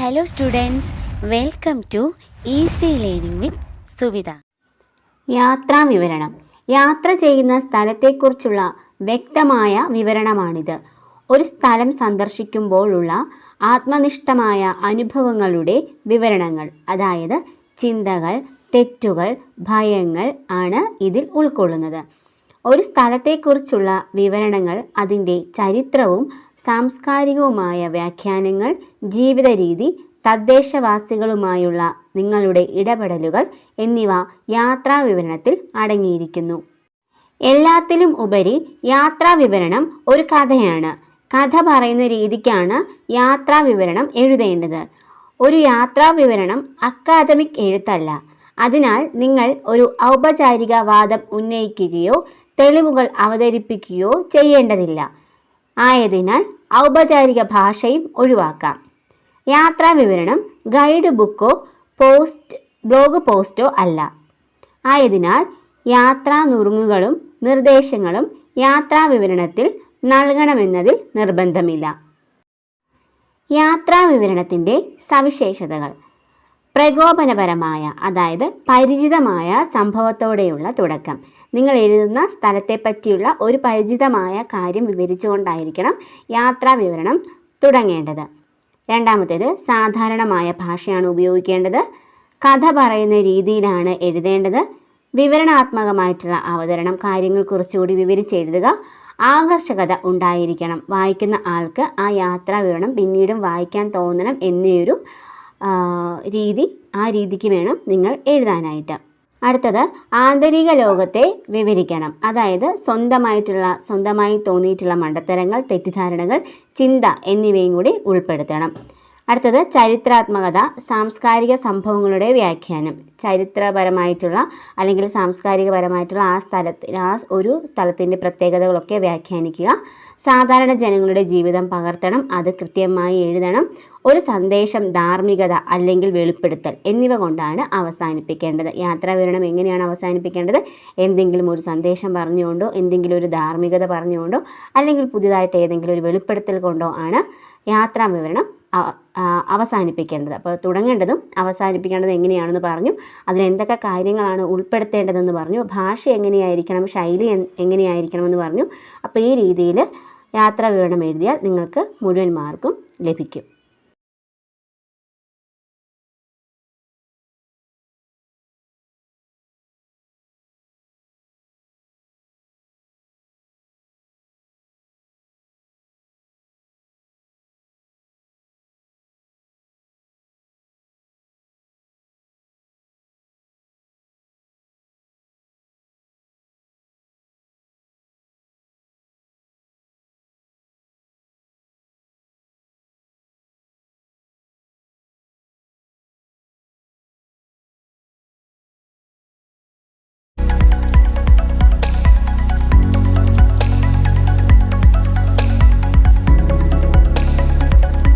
Hello students welcome to easy learning with Suvitha യാത്രാ വിവരണം. യാത്ര ചെയ്യുന്ന സ്ഥലത്തെക്കുറിച്ചുള്ള വ്യക്തമായ വിവരണമാണിത്. ഒരു സ്ഥലം സന്ദർശിക്കുമ്പോഴുള്ള ആത്മനിഷ്ഠമായ അനുഭവങ്ങളുടെ വിവരണങ്ങൾ അതായത് ചിന്തകൾ തെറ്റുകൾ ഭയങ്ങൾ ആണ് ഇതിൽ ഉൾക്കൊള്ളുന്നത്. ഒരു സ്ഥലത്തെക്കുറിച്ചുള്ള വിവരണങ്ങൾ അതിന്റെ ചരിത്രവും സാംസ്കാരികവുമായ വ്യാഖ്യാനങ്ങൾ ജീവിത രീതി തദ്ദേശവാസികളുമായുള്ള നിങ്ങളുടെ ഇടപെടലുകൾ എന്നിവ യാത്രാ വിവരണത്തിൽ അടങ്ങിയിരിക്കുന്നു. എല്ലാത്തിലും ഉപരി യാത്രാ വിവരണം ഒരു കഥയാണ്. കഥ പറയുന്ന രീതിക്കാണ് യാത്രാ വിവരണം എഴുതേണ്ടത്. ഒരു യാത്രാ വിവരണം അക്കാദമിക് എഴുത്തല്ല. അതിനാൽ നിങ്ങൾ ഒരു ഔപചാരിക വാദം ഉന്നയിക്കുകയോ തെളിവുകൾ അവതരിപ്പിക്കുകയോ ചെയ്യേണ്ടതില്ല. ആയതിനാൽ ഔപചാരിക ഭാഷയും ഒഴിവാക്കാം. യാത്രാ വിവരണം ഗൈഡ് ബുക്കോ പോസ്റ്റ് ബ്ലോഗ് പോസ്റ്റോ അല്ല. ആയതിനാൽ യാത്രാ നുറുങ്ങുകളും നിർദ്ദേശങ്ങളും യാത്രാ വിവരണത്തിൽ നൽകണമെന്നതിൽ നിർബന്ധമില്ല. യാത്രാ വിവരണത്തിന്റെ സവിശേഷതകൾ. പ്രകോപനപരമായ അതായത് പരിചിതമായ സംഭവത്തോടെയുള്ള തുടക്കം. നിങ്ങൾ എഴുതുന്ന സ്ഥലത്തെപ്പറ്റിയുള്ള ഒരു പരിചിതമായ കാര്യം വിവരിച്ചുകൊണ്ടായിരിക്കണം യാത്രാ വിവരണം തുടങ്ങേണ്ടത്. രണ്ടാമത്തേത് സാധാരണമായ ഭാഷയാണ് ഉപയോഗിക്കേണ്ടത്. കഥ പറയുന്ന രീതിയിലാണ് എഴുതേണ്ടത്. വിവരണാത്മകമായിട്ടുള്ള അവതരണം കാര്യങ്ങൾ കുറച്ചുകൂടി വിവരിച്ചെഴുതുക ആകർഷകത ഉണ്ടായിരിക്കണം. വായിക്കുന്ന ആൾക്ക് ആ യാത്രാ വിവരണം പിന്നീടും വായിക്കാൻ തോന്നണം എന്നൊരു രീതി ആ രീതിക്ക് വേണം നിങ്ങൾ എഴുതാനായിട്ട്. അടുത്തത് ആന്തരിക ലോകത്തെ വിവരിക്കണം. അതായത് സ്വന്തമായിട്ടുള്ള സ്വന്തമായി തോന്നിയിട്ടുള്ള മണ്ടത്തരങ്ങൾ തെറ്റിദ്ധാരണകൾ ചിന്ത എന്നിവയും കൂടി ഉൾപ്പെടുത്തണം. അടുത്തത് ചരിത്രാത്മകത സാംസ്കാരിക സംഭവങ്ങളുടെ വ്യാഖ്യാനം. ചരിത്രപരമായിട്ടുള്ള അല്ലെങ്കിൽ സാംസ്കാരികപരമായിട്ടുള്ള ആ സ്ഥലത്തിന് ആ ഒരു സ്ഥലത്തിന്റെ പ്രത്യേകതകളൊക്കെ വ്യാഖ്യാനിക്കുക. സാധാരണ ജനങ്ങളുടെ ജീവിതം പകർത്തണം അത് കൃത്യമായി എഴുതണം. ഒരു സന്ദേശം ധാർമ്മികത അല്ലെങ്കിൽ വെളിപ്പെടുത്തൽ എന്നിവ കൊണ്ടാണ് അവസാനിപ്പിക്കേണ്ടത്. യാത്രാവിവരണം എങ്ങനെയാണ് അവസാനിപ്പിക്കേണ്ടത്? എന്തെങ്കിലും ഒരു സന്ദേശം പറഞ്ഞുകൊണ്ടോ എന്തെങ്കിലും ഒരു ധാർമ്മികത പറഞ്ഞുകൊണ്ടോ അല്ലെങ്കിൽ പുതിയതായിട്ട് ഏതെങ്കിലും ഒരു വെളിപ്പെടുത്തൽ കൊണ്ടോ ആണ് യാത്രാ വിവരണം അ- ആ, അവസാനിപ്പിക്കേണ്ടത്. അപ്പോൾ തുടങ്ങേണ്ടതും അവസാനിപ്പിക്കേണ്ടതും എങ്ങനെയാണെന്ന് പറഞ്ഞു. അതിൽ എന്തൊക്കെ കാര്യങ്ങളാണ് ഉൾപ്പെടുത്തേണ്ടതെന്ന് പറഞ്ഞു. ഭാഷ എങ്ങനെയായിരിക്കണം? ശൈലി എങ്ങനെയായിരിക്കണമെന്ന് പറഞ്ഞു. അപ്പോൾ ഈ രീതിയിൽ യാത്രാ വിവരണം എഴുതിയാൽ നിങ്ങൾക്ക് മുഴുവൻ മാർക്കും ലഭിക്കും.